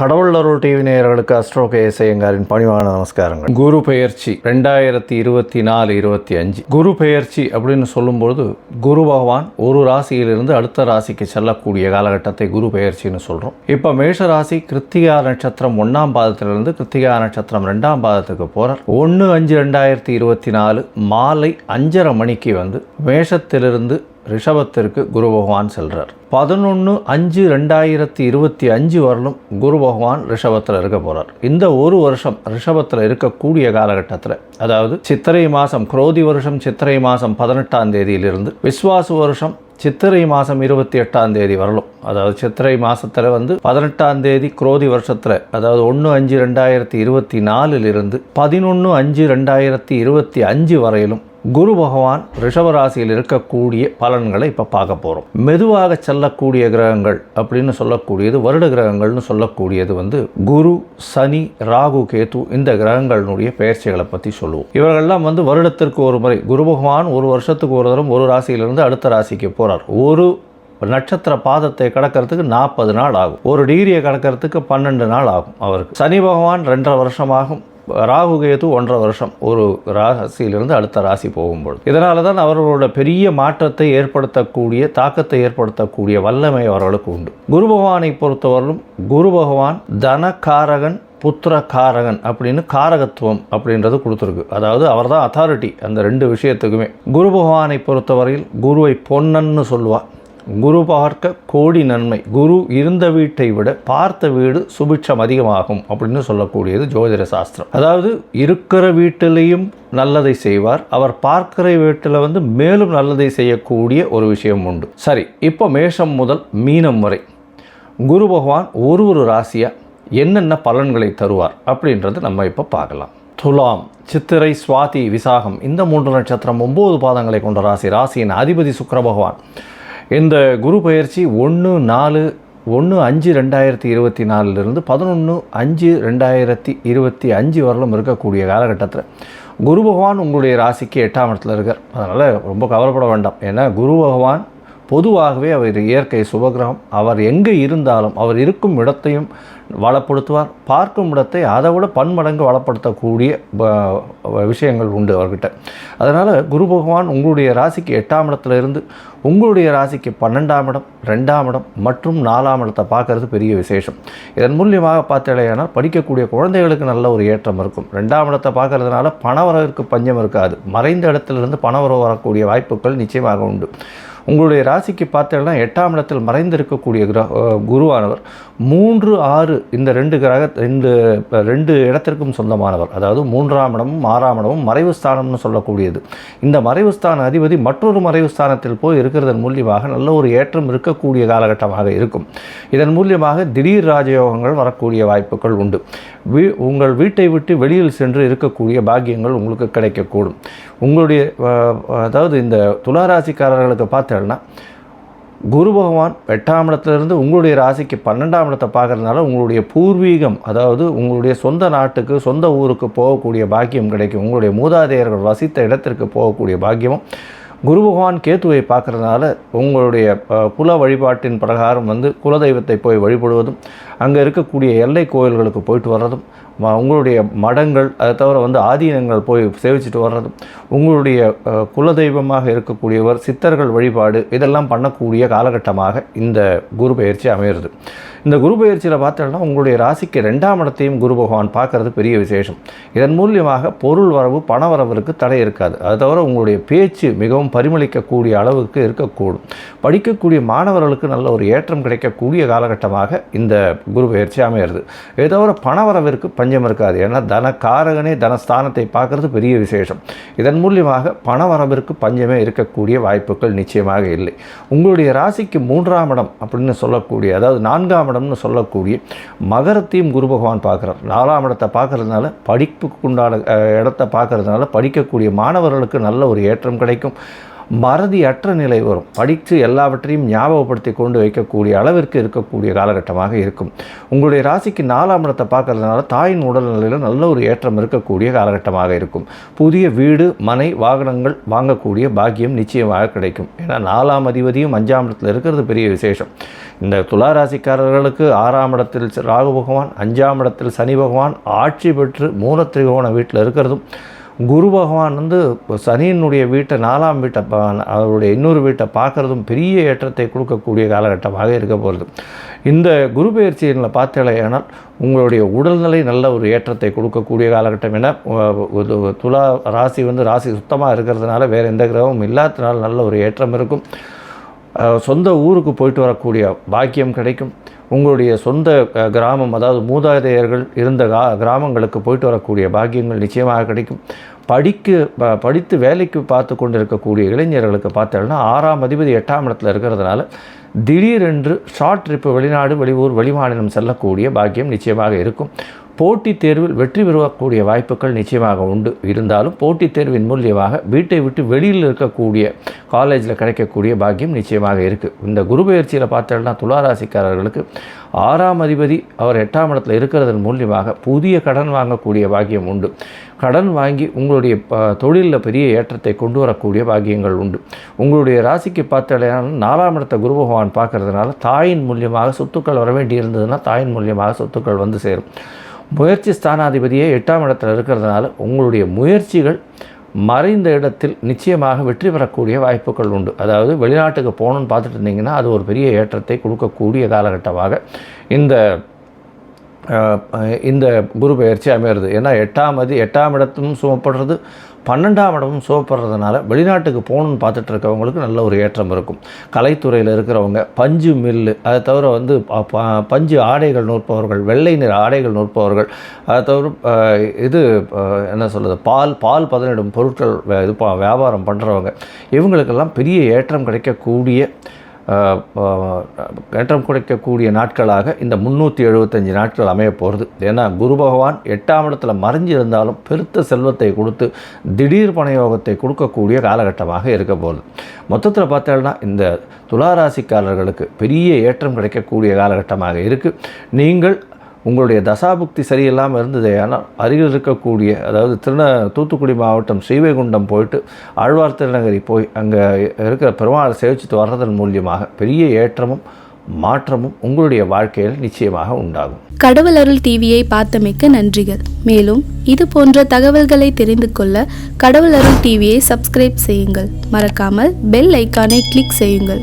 கடவுள் அருள் டிவி நேயர்களுக்கு astro KS ஐயங்காரின் பணிவான நமஸ்காரங்கள். குரு பெயர்ச்சி ரெண்டாயிரத்தி இருபத்தி நாலு இருபத்தி அஞ்சு. குரு பெயர்ச்சி அப்படின்னு சொல்லும்போது குரு பகவான் ஒரு ராசியிலிருந்து அடுத்த ராசிக்கு செல்லக்கூடிய காலகட்டத்தை குரு பெயர்ச்சின்னு சொல்கிறோம் இப்போ மேஷ ராசி கிருத்திகா நட்சத்திரம் ஒன்றாம் பாதத்திலிருந்து கிருத்திகா நட்சத்திரம் ரெண்டாம் பாதத்துக்கு போகிறார் ஒன்று அஞ்சு ரெண்டாயிரத்தி இருபத்தி நாலு மாலை அஞ்சரை மணிக்கு வந்து மேஷத்திலிருந்து ரிஷபத்திற்கு குரு பகவான் செல்கிறார் பதினொன்று அஞ்சு ரெண்டாயிரத்தி இருபத்தி அஞ்சு வரலும் குரு பகவான் ரிஷபத்தில் இருக்க போகிறார் இந்த ஒரு வருஷம் ரிஷபத்தில் இருக்கக்கூடிய காலகட்டத்தில் அதாவது சித்திரை மாதம் குரோதி வருஷம் சித்திரை மாதம் பதினெட்டாம் தேதியிலிருந்து விஸ்வாசு வருஷம் சித்திரை மாதம் இருபத்தி எட்டாம் தேதி வரலும் அதாவது சித்திரை மாதத்தில் வந்து பதினெட்டாம் தேதி குரோதி வருஷத்தில் அதாவது ஒன்று அஞ்சு ரெண்டாயிரத்தி இருபத்தி நாலிலிருந்து பதினொன்று அஞ்சு ரெண்டாயிரத்தி இருபத்தி அஞ்சு வரையிலும் குரு பகவான் ரிஷபராசியில் இருக்கக்கூடிய பலன்களை இப்போ பார்க்க போகிறோம் மெதுவாக செல்லக்கூடிய கிரகங்கள் அப்படின்னு சொல்லக்கூடியது வருட கிரகங்கள்னு சொல்லக்கூடியது வந்து குரு சனி ராகு கேத்து இந்த கிரகங்களினுடைய பெயர்ச்சிகளை பற்றி சொல்லுவோம். இவர்கள்லாம் வந்து வருடத்திற்கு ஒரு முறை குரு பகவான் ஒரு வருஷத்துக்கு ஒரு தரம் ஒரு ராசியிலிருந்து அடுத்த ராசிக்கு போகிறார் ஒரு நட்சத்திர பாதத்தை கடக்கிறதுக்கு நாற்பது நாள் ஆகும். ஒரு டிகிரியை கடக்கிறதுக்கு பன்னெண்டு நாள் ஆகும் அவருக்கு. சனி பகவான் ரெண்டரை வருஷமாகும். ராகு கேது ஒன்றரை வருஷம். ஒரு ராசியிலிருந்து அடுத்த ராசி போகும்போது இதனால தான் அவர்களோட பெரிய மாற்றத்தை ஏற்படுத்தக்கூடிய தாக்கத்தை ஏற்படுத்தக்கூடிய வல்லமை அவர்களுக்கு உண்டு. குரு பகவானை பொறுத்தவரையிலும் குரு பகவான் தனகாரகன் புத்திரகாரகன் அப்படின்னு காரகத்துவம் அப்படின்றது கொடுத்துருக்கு. அதாவது அவர் தான் அத்தாரிட்டி அந்த ரெண்டு விஷயத்துக்குமே. குரு பகவானை பொறுத்தவரையில் குருவை பொன்னன்னு சொல்லுவாள் குரு பார்க்க கோடி நன்மை. குரு இருந்த வீட்டை விட பார்த்த வீடு சுபிட்சம் அதிகமாகும் அப்படின்னு சொல்லக்கூடியது ஜோதிட சாஸ்திரம். அதாவது இருக்கிற வீட்டிலையும் நல்லதை செய்வார். அவர் பார்க்கிற வீட்டில் வந்து மேலும் நல்லதை செய்யக்கூடிய ஒரு விஷயம் உண்டு. சரி இப்போ மேஷம் முதல் மீனம் வரை. குரு பகவான் ஒரு ஒரு ராசியாக என்னென்ன பலன்களை தருவார் அப்படின்றத நம்ம இப்போ பார்க்கலாம். துலாம் சித்திரை சுவாதி விசாகம். இந்த மூன்று நட்சத்திரம் ஒம்பது பாதங்களை கொண்ட ராசி. ராசியின் அதிபதி சுக்கர பகவான். இந்த குரு பயிற்சி ஒன்று நாலு ஒன்று அஞ்சு ரெண்டாயிரத்தி இருபத்தி நாலுலேருந்து பதினொன்று அஞ்சு ரெண்டாயிரத்தி இருபத்தி அஞ்சு வரலும் இருக்கக்கூடிய காலகட்டத்தில் குரு பகவான் உங்களுடைய ராசிக்கு எட்டாம் இடத்துல இருக்கார். அதனால் ரொம்ப கவலைப்பட வேண்டாம். ஏன்னா குரு பகவான் பொதுவாகவே அவர் இயற்கை சுபகிரகம். அவர் எங்கே இருந்தாலும் அவர் இருக்கும் இடத்தையும் வளப்படுத்துவார். பார்க்கும் இடத்தை அதை விட பன்மடங்கு வளப்படுத்தக்கூடிய விஷயங்கள் உண்டு அவர்கிட்ட. அதனால் குரு பகவான் உங்களுடைய ராசிக்கு எட்டாம் இடத்துல இருந்து உங்களுடைய ராசிக்கு பன்னெண்டாம் இடம் ரெண்டாம் இடம் மற்றும் நாலாம் இடத்தை பார்க்கறது பெரிய விசேஷம். இதன் மூலியமாக பார்த்தீங்கன்னா படிக்கக்கூடிய குழந்தைகளுக்கு நல்ல ஒரு ஏற்றம் இருக்கும். ரெண்டாம் இடத்தை பார்க்கறதுனால பணவரவிற்கு பஞ்சம் இருக்காது. மறைந்த இடத்துலேருந்து பணவரவு வரக்கூடிய வாய்ப்புகள் நிச்சயமாக உண்டு. உங்களுடைய ராசிக்கு பார்த்தீங்கன்னா எட்டாம் இடத்தில் மறைந்திருக்கக்கூடிய கிர குருவானவர். மூன்று ஆறு இந்த ரெண்டு கிரக ரெண்டு ரெண்டு இடத்திற்கும் சொந்தமானவர். அதாவது மூன்றாம் இடமும் ஆறாம் இடமும் மறைவு ஸ்தானம்னு சொல்லக்கூடியது. இந்த மறைவு ஸ்தான அதிபதி மற்றொரு மறைவு ஸ்தானத்தில் போய் இருக்கிறதன் மூலியமாக நல்ல ஒரு ஏற்றம் இருக்கக்கூடிய காலகட்டமாக இருக்கும். இதன் மூலியமாக திடீர் ராஜயோகங்கள் வரக்கூடிய வாய்ப்புகள் உண்டு. வீ உங்கள் வீட்டை விட்டு வெளியில் சென்று இருக்கக்கூடிய பாக்கியங்கள் உங்களுக்கு கிடைக்கக்கூடும். உங்களுடைய அதாவது இந்த துளாராசிக்காரர்களுக்கு பார்த்தேன்னா குரு பகவான் எட்டாம் இடத்துலேருந்து உங்களுடைய ராசிக்கு பன்னெண்டாம் இடத்தை பார்க்கறதுனால உங்களுடைய பூர்வீகம் அதாவது உங்களுடைய சொந்த நாட்டுக்கு சொந்த ஊருக்கு போகக்கூடிய பாக்கியம் கிடைக்கும். உங்களுடைய மூதாதையர்கள் வசித்த இடத்திற்கு போகக்கூடிய பாக்கியமும் குரு பகவான் கேத்துவை பார்க்குறதுனால உங்களுடைய புல குல வழிபாட்டின் பிரகாரம் வந்து குலதெய்வத்தை போய் வழிபடுவதும் அங்கே இருக்கக்கூடிய எல்லை கோயில்களுக்கு போயிட்டு வர்றதும் உங்களுடைய மடங்கள் அதை தவிர வந்து ஆதீனங்கள் போய் சேவிச்சுட்டு வர்றதும் உங்களுடைய குலதெய்வமாக இருக்கக்கூடியவர் சித்தர்கள் வழிபாடு இதெல்லாம் பண்ணக்கூடிய காலகட்டமாக இந்த குரு பயிற்சி அமையிறது. இந்த குரு பயிற்சியில் பார்த்தோம்னா உங்களுடைய ராசிக்கு ரெண்டாம் இடத்தையும் குரு பகவான் பார்க்கறது பெரிய விசேஷம். இதன் மூலியமாக பொருள் வரவு பண வரவிற்கு தடை இருக்காது. அது தவிர உங்களுடைய பேச்சு மிகவும் பரிமளிக்கக்கூடிய அளவுக்கு இருக்கக்கூடும். படிக்கக்கூடிய மாணவர்களுக்கு நல்ல ஒரு ஏற்றம் கிடைக்கக்கூடிய காலகட்டமாக இந்த குரு பயிற்சி அமையிறது. இதை தவிர பண வரவிற்கு பஞ்சம் இருக்காது. ஏன்னா தன தனஸ்தானத்தை பார்க்குறது பெரிய விசேஷம். இதன் மூலியமாக பண வரவிற்கு பஞ்சமே இருக்கக்கூடிய வாய்ப்புகள் நிச்சயமாக இல்லை. உங்களுடைய ராசிக்கு மூன்றாம் இடம் அப்படின்னு சொல்லக்கூடிய அதாவது நான்காம் இடம்னு சொல்லக்கூடிய மகரத்தையும் குரு பகவான் பார்க்குறார். நாலாம் இடத்தை பார்க்கறதுனால படிப்புக்கு உண்டான இடத்தை பார்க்கறதுனால படிக்கக்கூடிய மாணவர்களுக்கு நல்ல ஒரு ஏற்றம் கிடைக்கும். மறதியற்ற நிலை வரும். படித்து எல்லாவற்றையும் ஞாபகப்படுத்தி கொண்டு வைக்கக்கூடிய அளவிற்கு இருக்கக்கூடிய காலகட்டமாக இருக்கும். உங்களுடைய ராசிக்கு நாலாம் இடத்தை பார்க்கறதுனால தாயின் உடல்நிலையில் நல்ல ஒரு ஏற்றம் இருக்கக்கூடிய காலகட்டமாக இருக்கும். புதிய வீடு மனை வாகனங்கள் வாங்கக்கூடிய பாக்கியம் நிச்சயமாக கிடைக்கும். ஏன்னா நாலாம் அதிபதியும் அஞ்சாம் இடத்தில் இருக்கிறது பெரிய விசேஷம். இந்த துலா ராசிக்காரர்களுக்கு ஆறாம் இடத்தில் ராகு பகவான் அஞ்சாம் இடத்தில் சனி பகவான் ஆட்சி பெற்று மூலத்திரிகோண வீட்டில் இருக்கிறதும் குரு பகவான் வந்து சனியினுடைய வீட்டை நாலாம் வீட்டை அவருடைய இன்னொரு வீட்டை பார்க்குறதும் பெரிய ஏற்றத்தை கொடுக்கக்கூடிய காலகட்டமாக இருக்க போகிறது இந்த குரு பயிற்சியில் பார்த்தேனால் உங்களுடைய உடல்நிலை நல்ல ஒரு ஏற்றத்தை கொடுக்கக்கூடிய காலகட்டம். என துலா ராசி வந்து ராசி சுத்தமாக இருக்கிறதுனால வேறு எந்த கிரகமும் இல்லாததுனால நல்ல ஒரு ஏற்றம் இருக்கும். சொந்த ஊருக்கு போயிட்டு வரக்கூடிய பாக்கியம் கிடைக்கும். உங்களுடைய சொந்த கிராமம் அதாவது மூதாதையர்கள் இருந்த கா கிராமங்களுக்கு போயிட்டு வரக்கூடிய பாக்கியங்கள் நிச்சயமாக கிடைக்கும். படிக்க படித்து வேலைக்கு பார்த்து கொண்டு இருக்கக்கூடிய இளைஞர்களுக்கு பார்த்தோம்னா ஆறாம் அதிபதி எட்டாம் இடத்துல இருக்கிறதுனால திடீரென்று ஷார்ட் ட்ரிப்பு வெளிநாடு வெளியூர் வெளிமாநிலம் செல்லக்கூடிய பாக்கியம் நிச்சயமாக இருக்கும். போட்டித் தேர்வில் வெற்றி பெறக்கூடிய வாய்ப்புகள் நிச்சயமாக உண்டு. இருந்தாலும் போட்டித் தேர்வின் மூலியமாக வீட்டை விட்டு வெளியில் இருக்கக்கூடிய காலேஜில் கிடைக்கக்கூடிய பாக்கியம் நிச்சயமாக இருக்குது இந்த குரு பயிற்சியில் பார்த்தோம்னா துளாராசிக்காரர்களுக்கு ஆறாம் அதிபதி அவர் எட்டாம் இடத்துல இருக்கிறதன் மூலியமாக புதிய கடன் வாங்கக்கூடிய பாக்கியம் உண்டு. கடன் வாங்கி உங்களுடைய ப- தொழிலில் பெரிய ஏற்றத்தை கொண்டு வரக்கூடிய பாக்கியங்கள் உண்டு. உங்களுடைய ராசிக்கு பார்த்தாலும் நாலாம் இடத்த குரு பகவான் பார்க்கறதுனால தாயின் மூலியமாக சொத்துக்கள் வர வேண்டி இருந்ததுன்னா தாயின் மூலியமாக சொத்துக்கள் வந்து சேரும். முயற்சி ஸ்தானாதிபதியே எட்டாம் இடத்துல இருக்கிறதுனால உங்களுடைய முயற்சிகள் மறைந்த இடத்தில் நிச்சயமாக வெற்றி பெறக்கூடிய வாய்ப்புகள் உண்டு. அதாவது வெளிநாட்டுக்கு போகணுன்னு பார்த்துட்டு இருந்தீங்கன்னா அது ஒரு பெரிய ஏற்றத்தை கொடுக்கக்கூடிய காலகட்டமாக இந்த இந்த குரு பெயர்ச்சி அமையிறது. ஏன்னா எட்டாம் அதி எட்டாம் இடத்தும் சுமப்படுறது பன்னெண்டாம் இடமும் சுமப்படுறதுனால வெளிநாட்டுக்கு போகணுன்னு பார்த்துட்டு இருக்கவங்களுக்கு நல்ல ஒரு ஏற்றம் இருக்கும். கலைத்துறையில் இருக்கிறவங்க பஞ்சு மில்லு அதை தவிர வந்து ப- ப- பஞ்சு ஆடைகள் நூற்பவர்கள் வெள்ளை நிற ஆடைகள் நூற்பவர்கள் அதை தவிர இது என்ன சொல்கிறது பால் பால் பதனிடும் பொருட்கள் இது பா- வியாபாரம் பண்ணுறவங்க இவங்களுக்கெல்லாம் பெரிய ஏற்றம் கிடைக்கக்கூடிய ஏற்றம் கிடைக்கக்கூடிய நாட்களாக இந்த முந்நூற்றி எழுபத்தஞ்சு நாட்கள் அமைய போகிறது. ஏன்னா குரு பகவான் எட்டாம் இடத்துல மறைஞ்சிருந்தாலும் பெருத்த செல்வத்தை கொடுத்து திடீர் பணயோகத்தை கொடுக்கக்கூடிய காலகட்டமாக இருக்க போகுது. மொத்தத்தில் பார்த்தோம்னா இந்த துளாராசிக்காரர்களுக்கு பெரிய ஏற்றம் கிடைக்கக்கூடிய காலகட்டமாக இருக்குது நீங்கள் உங்களுடைய தசாபுக்தி சரியில்லாமல் இருந்ததே ஆனால் அருகில் இருக்கக்கூடிய அதாவது திருந தூத்துக்குடி மாவட்டம் ஸ்ரீவைகுண்டம் போயிட்டு ஆழ்வார் திருநகரி போய் அங்கே இருக்கிற பெருமாளை சேவிச்சுட்டு வர்றதன் மூலியமாக பெரிய ஏற்றமும் மாற்றமும் உங்களுடைய வாழ்க்கையில் நிச்சயமாக உண்டாகும். கடவுள் அருள் டிவியை பார்த்தமைக்க நன்றிகள். மேலும் இது போன்ற தகவல்களை தெரிந்து கொள்ள கடவுள் அருள் டிவியை சப்ஸ்கிரைப் செய்யுங்கள். மறக்காமல் பெல் ஐக்கானை கிளிக் செய்யுங்கள்.